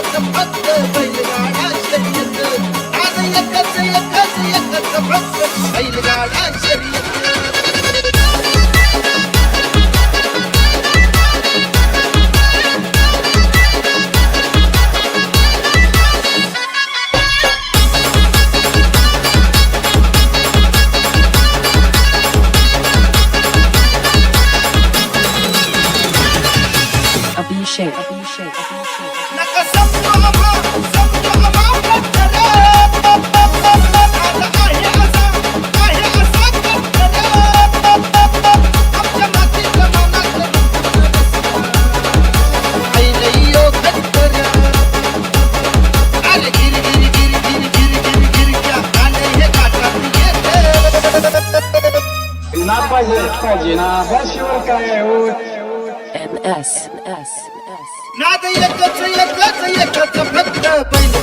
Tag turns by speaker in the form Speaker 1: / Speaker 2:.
Speaker 1: I'm a
Speaker 2: baby. पाहिजे पाहिजे ना बसवर काय
Speaker 1: होत एम एस एम एस नाद एकच एकच एकच फक्त